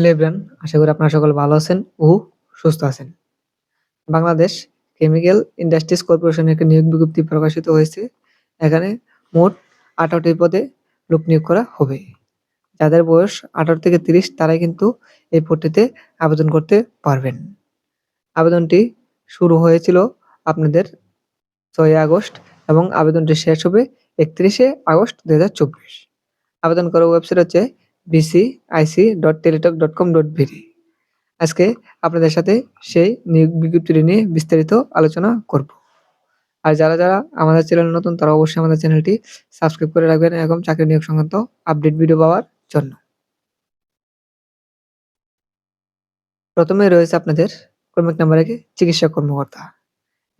Hello everyone, আশা করি আপনারা সকলে ভালো আছেন ও সুস্থ আছেন। বাংলাদেশ কেমিক্যাল ইন্ডাস্ট্রিজ কর্পোরেশনের একটি নিয়োগ বিজ্ঞপ্তি প্রকাশিত হয়েছে। এখানে মোট আঠারোটি পদে লোক নিয়োগ করা হবে। যাদের বয়স ১৮ থেকে ৩০ তারাই কিন্তু এই পদটিতে আবেদন করতে পারবেন। আবেদনটি শুরু হয়েছিল আপনাদের ৬ আগস্ট এবং আবেদনটি শেষ হবে ৩১শে আগস্ট ২০২৪। আবেদন করার ওয়েবসাইট হচ্ছে bcic.teletalk.com.bd আজকে আপনাদের সাথে সেই নিয়োগ বিজ্ঞপ্তিটি নিয়ে বিস্তারিত আলোচনা করব। আর যারা, যারা আমাদের চ্যানেল নতুন তারা অবশ্যই আমাদের চ্যানেলটি সাবস্ক্রাইব করে রাখবেন এরকম চাকরি নিয়োগ সংক্রান্ত আপডেট ভিডিও পাওয়ার জন্য। প্রথমে রয়েছে আপনাদের ক্রমিক নাম্বার একে চিকিৎসা কর্মকর্তা।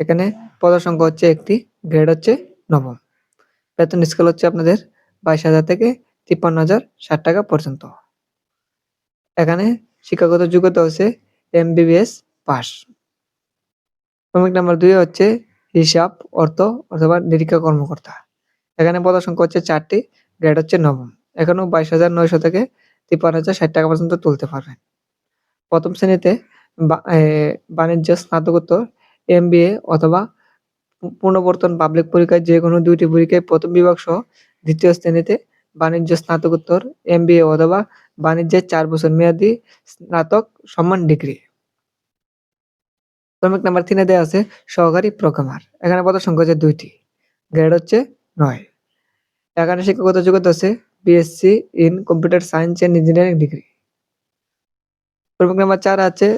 এখানে পদের সংখ্যা হচ্ছে একটি, গ্রেড হচ্ছে নবম। বেতন স্কেল হচ্ছে আপনাদের বাইশ হাজার থেকে তিপ্পান্ন হাজার ষাট টাকা পর্যন্ত। এখানে শিক্ষাগত যোগ্যতা হচ্ছে এমবিবিএস পাস। ক্রমিক নাম্বার দুই হচ্ছে হিসাব, অর্থ অথবা নিরীক্ষা কর্মকর্তা। এখানে পদের সংখ্যা হচ্ছে চারটি, গ্রেড হচ্ছে নবম। এখানেও বাইশ হাজার নয়শো থেকে তিপ্পান্ন হাজার ষাট টাকা পর্যন্ত তুলতে পারবেন। প্রথম শ্রেণীতে বাণিজ্য স্নাতকোত্তর এমবিএ অথবা পুনর্বর্তন পাবলিক পরীক্ষায় যে কোনো দুইটি পরীক্ষায় প্রথম বিভাগ সহ দ্বিতীয় শ্রেণীতে বাণিজ্য স্নাতকোত্তর এমবিএ অথবা বাণিজ্যের চার বছর মেয়াদী স্নাতক সম্মান ডিগ্রি। ক্রমিক নাম্বার তিনে দেওয়া আছে, সহকারী প্রোগ্রামার এখানে পদের সংখ্যা হচ্ছে দুইটি। গ্রেড হচ্ছে নয়। এখানে শিক্ষাগত যোগ্যতা আছে BSc in computer science and engineering degree ক্রমিক নাম্বার চার আছে,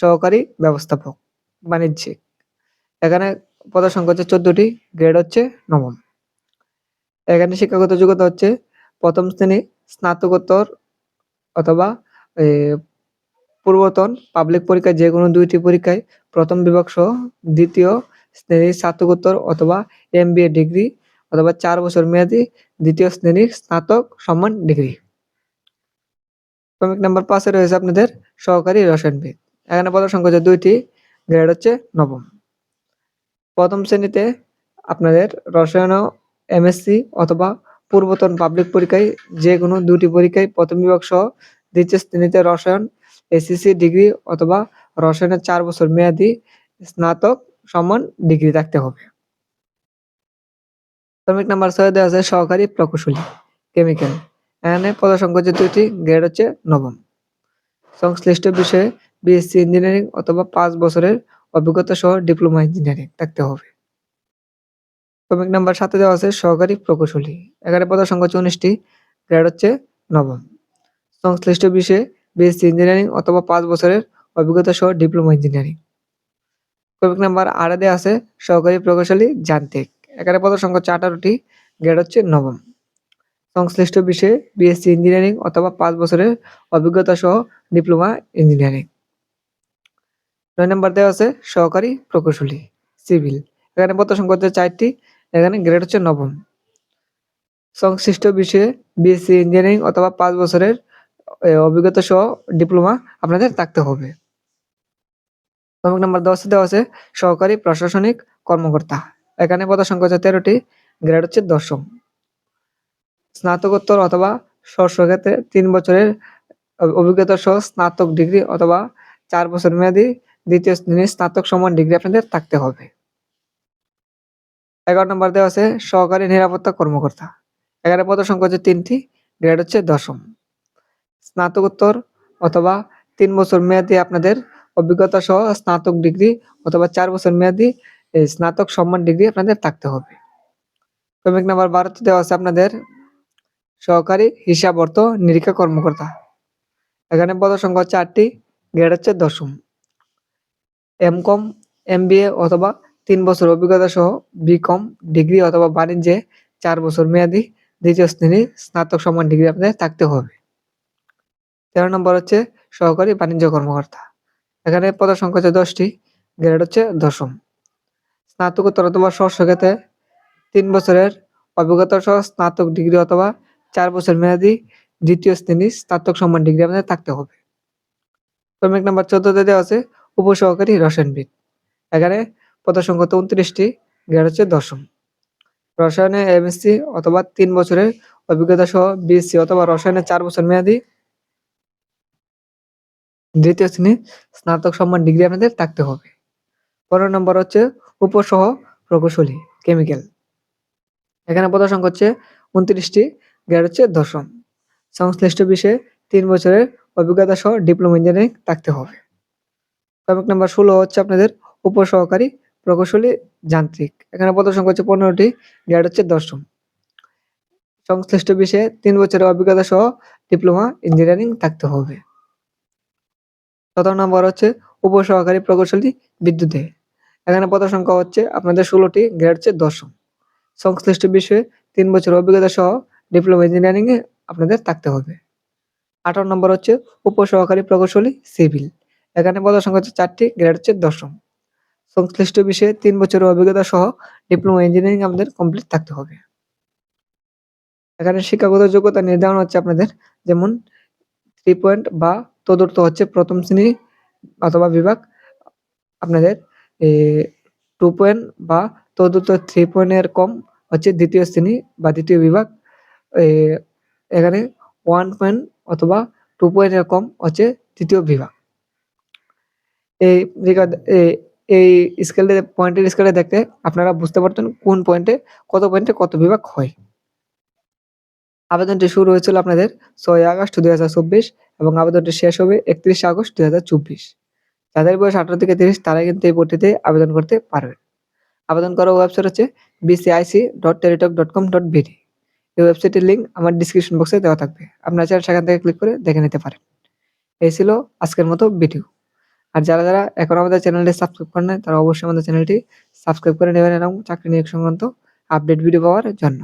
সহকারী ব্যবস্থাপক, বাণিজ্যিক। এখানে পদ সংখ্যা হচ্ছে চোদ্দটি গ্রেড হচ্ছে নবম। এখানে শিক্ষাগত যোগ্যতা হচ্ছে প্রথম শ্রেণি, স্নাতকোত্তর অথবা পূর্বতন পাবলিক পরীক্ষায় যে কোনো দুইটি পরীক্ষায় প্রথম বিভাগ সহ দ্বিতীয় শ্রেণির স্নাতকোত্তর অথবা এমবিএ ডিগ্রি অথবা চার বছর মেয়াদী দ্বিতীয় শ্রেণির স্নাতক সম্মান ডিগ্রি। ক্রমিক নাম্বার পাঁচে রয়েছে আপনাদের সহকারী রসায়নবিদ। এখানে পদের সংখ্যা দুইটি গ্রেড হচ্ছে নবম। প্রথম শ্রেণীতে আপনাদের রসায়ন এমএসসি অথবা পূর্বতন পাবলিক পরীক্ষায় যে কোনো দুটি পরীক্ষায় প্রথম বিভাগ সহ দ্বিতীয় শ্রেণীতে রসায়ন এসিসি ডিগ্রি অথবা রসায়নের চার বছর মেয়াদি স্নাতক সমান ডিগ্রি থাকতে হবে। শ্রমিক নাম্বার ছয় দেওয়া আছে, সহকারী প্রকৌশলী কেমিক্যাল এখানে পদসংখ্যা হচ্ছে দুইটি গ্রেড হচ্ছে নবম। সংশ্লিষ্ট বিষয়ে বিএসসি ইঞ্জিনিয়ারিং অথবা পাঁচ বছরের অভিজ্ঞতা সহ ডিপ্লোমা ইঞ্জিনিয়ারিং থাকতে হবে। ক্রমিক নাম্বার সাথে দেওয়া আছে সহকারী প্রকৌশলী। এগারো পদের সংখ্যা উনিশটি গ্রেড হচ্ছে নবম। সংশ্লিষ্ট বিষয়ে বিএসসি ইঞ্জিনিয়ারিং অথবা পাঁচ বছরের অভিজ্ঞতা সহ ডিপ্লোমা ইঞ্জিনিয়ারিং। ক্রমিক নাম্বার আড়ে দেওয়া আছে সহকারী প্রকৌশলী যান্ত্রিক এখানে পদের সংখ্যা আঠারোটি গ্রেড হচ্ছে নবম। সংশ্লিষ্ট বিষয়ে বিএসসি ইঞ্জিনিয়ারিং অথবা পাঁচ বছরের অভিজ্ঞতা সহ ডিপ্লোমা ইঞ্জিনিয়ারিং। নয় নম্বর দেওয়া আছে সহকারী প্রকৌশলী, সিভিল। এখানে পদ সংখ্যা হচ্ছে চারটি এখানে গ্রেড হচ্ছে নবম। সংশ্লিষ্ট বিষয়ে বিএসসি ইঞ্জিনিয়ারিং অথবা পাঁচ বছরের অভিজ্ঞতা সহ ডিপ্লোমা আপনাদের থাকতে হবে। ক্রমিক নাম্বার দশে দেওয়া আছে, সহকারী প্রশাসনিক কর্মকর্তা। এখানে পদ সংখ্যা হচ্ছে তেরোটি গ্রেড হচ্ছে দশম। স্নাতকোত্তর অথবা ক্ষেত্রে তিন বছরের অভিজ্ঞতা সহ স্নাতক ডিগ্রি অথবা চার বছর মেয়াদি দ্বিতীয় শ্রেণির স্নাতক সমান ডিগ্রি আপনাদের থাকতে হবে। এগারো নম্বর দেওয়া আছে, সহকারী নিরাপত্তা কর্মকর্তা। এখানে পদ সংখ্যা হচ্ছে তিনটি, গ্রেড হচ্ছে দশম। স্নাতকোত্তর অথবা তিন বছর মেয়াদি আপনাদের অভিজ্ঞতা সহ স্নাতক ডিগ্রি অথবা চার বছর মেয়াদি স্নাতক সম্মান ডিগ্রি আপনাদের থাকতে হবে। ক্রমিক নাম্বার বারোতে দেওয়া আছে আপনাদের সহকারী হিসাব অর্থ নিরীক্ষা কর্মকর্তা। এখানে পদ সংখ্যা আটটি গ্রেড হচ্ছে দশম। এম কম, এম অথবা তিন বছর অভিজ্ঞতা সহ বিকম ডিগ্রি অথবা বাণিজ্যে চার বছর মেয়াদি দ্বিতীয় শ্রেণির স্নাতক সমান ডিগ্রি আপনাদের থাকতে হবে। তেরো নম্বর হচ্ছে সহকারী বাণিজ্য কর্মকর্তা। এখানে পদের সংখ্যা হচ্ছে দশটি, গ্রেড হচ্ছে দশম। স্নাতকোত্তর অথবা ষষ্ঠ ক্ষেত্রে তিন বছরের অভিজ্ঞতা সহ স্নাতক ডিগ্রি অথবা চার বছর মেয়াদি দ্বিতীয় শ্রেণির স্নাতক সম্মান ডিগ্রি আপনাদের থাকতে হবে। ক্রমিক নাম্বার চোদ্দতে দেওয়া আছে উপসহকারী রসায়নবিদ। এখানে পদ উনত্রিশটি, গ্রেড হচ্ছে দশম। রসায়নে এমএসসি অথবা তিন বছরের অভিজ্ঞতা সহ বিএসসি অথবা রসায়নে চার বছর মেয়াদি। দ্বিতীয় শ্রেণি স্নাতক সম্মান ডিগ্রি আপনাদের থাকতে হবে। পনেরো নম্বর হচ্ছে উপসহ প্রকৌশলী, কেমিক্যাল। এখানে পদ সংখ্যা হচ্ছে উনত্রিশটি, গ্রেড হচ্ছে দশম। সংশ্লিষ্ট বিষয়ে তিন বছরের অভিজ্ঞতা সহ ডিপ্লোমা ইঞ্জিনিয়ারিং থাকতে হবে। টপিক নাম্বার ষোলো হচ্ছে আপনাদের উপসহকারী প্রকৌশলী যান্ত্রিক। এখানে পদ সংখ্যা হচ্ছে পনেরোটি, গ্রেড হচ্ছে দশম। সংশ্লিষ্ট বিষয়ে তিন বছরের অভিজ্ঞতা সহ ডিপ্লোমা ইঞ্জিনিয়ারিং থাকতে হবে। সতেরো নম্বর হচ্ছে উপসহকারী প্রকৌশলী বিদ্যুতে এখানে পদ সংখ্যা হচ্ছে আপনাদের ষোলোটি, গ্রেড হচ্ছে দশম। সংশ্লিষ্ট বিষয়ে তিন বছর অভিজ্ঞতা সহ ডিপ্লোমা ইঞ্জিনিয়ারিং এ আপনাদের থাকতে হবে। আঠারো নম্বর হচ্ছে উপসহকারী প্রকৌশলী সিভিল। এখানে পদ সংখ্যা হচ্ছে চারটি, গ্রেড হচ্ছে দশম। সংশ্লিষ্ট বিষয়ে তিন বছরের অভিজ্ঞতা সহ ডিপ্লোমা ইঞ্জিনিয়ারিং আমাদের কমপ্লিট থাকতে হবে। এখানে শিক্ষাগত যোগ্যতা নির্ধারণ হচ্ছে আপনাদের, যেমন থ্রি পয়েন্ট বা তদুর্থ হচ্ছে প্রথম শ্রেণি অথবা বিভাগ। আপনাদের টু পয়েন্ট বা তদুর্থ থ্রি পয়েন্টের কম হচ্ছে দ্বিতীয় শ্রেণি বা দ্বিতীয় বিভাগ। এখানে ওয়ান পয়েন্ট অথবা টু পয়েন্টের কম হচ্ছে তৃতীয় বিভাগ। এই এই স্কেলে পয়েন্টের স্কেলে দেখতে আপনারা বুঝতে পারতেন কোন পয়েন্টে কত পয়েন্টে কত বিভাগ হয়। আবেদনটি শুরু হয়েছিল আপনাদের ছয় আগস্ট দুই হাজার চব্বিশ এবং আবেদনটি শেষ হবে একত্রিশে আগস্ট দুই হাজার চব্বিশ। যাদের বয়স আঠারো থেকে তিরিশ তারা কিন্তু এই ভর্তিতে আবেদন করতে পারবেন আবেদন করার ওয়েবসাইট হচ্ছে BCIC dot Teletalk dot com dot BD এই ওয়েবসাইটের লিঙ্ক আমার ডিসক্রিপশন বক্সে দেওয়া থাকবে। আপনারা চাইলে সেখান থেকে ক্লিক করে দেখে নিতে পারেন। এই ছিল আজকের মতো ভিডিও আর যারা যারা এখন আমাদের চ্যানেলটি সাবস্ক্রাইব করে নেয় তারা অবশ্যই আমাদের চ্যানেলটি সাবস্ক্রাইব করে নেবেন এবং চাকরি নিয়োগ সংক্রান্ত আপডেট ভিডিও পাওয়ার জন্য।